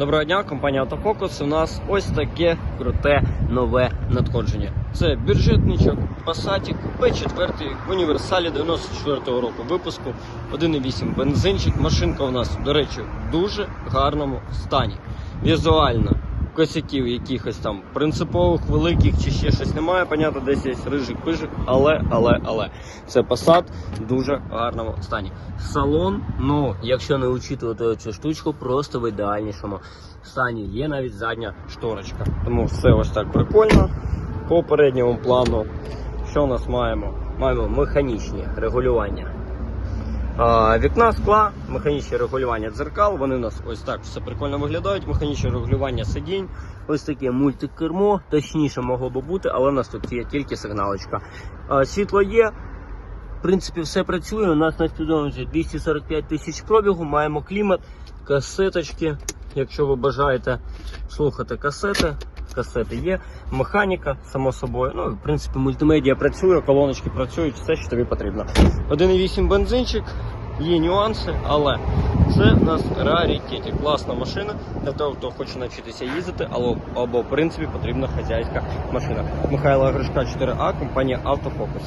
Доброго дня, компанія Автофокус. У нас ось таке круте нове надходження. Це бюджетничок пасатік P4 в універсалі 94-го року випуску. 1,8 бензинчик. Машинка у нас, до речі, в дуже гарному стані. Візуально косяків якихось там принципових, великих чи ще щось немає. Понятно, десь є рижик пижик, але, але, але це Passat в дуже гарному стані. Салон, ну, якщо не учитувати цю штучку, просто в ідеальнішому стані. Є навіть задня шторочка. Тому все ось так прикольно. По передньому плану, що у нас маємо? Маємо механічні регулювання. Вікна скла, механічне регулювання дзеркал, вони у нас ось так все прикольно виглядають. Механічне регулювання сидінь, ось таке мультикермо, точніше могло би бути, але у нас тут є тільки сигналочка. Світло є. В принципі, все працює. У нас на спідометрі 245 тисяч пробігу, маємо клімат, касеточки. Якщо ви бажаєте слухати касети, касети є, механіка, само собою. Ну, в принципі, мультимедіа працює, колоночки працюють, все, що тобі потрібно. 1,8 бензинчик, є нюанси, але це в нас раритеті. Класна машина для того, хто хоче навчитися їздити, або, або в принципі потрібна хазяйська машина. Михайло Гришка 4А, компанія Автофокус.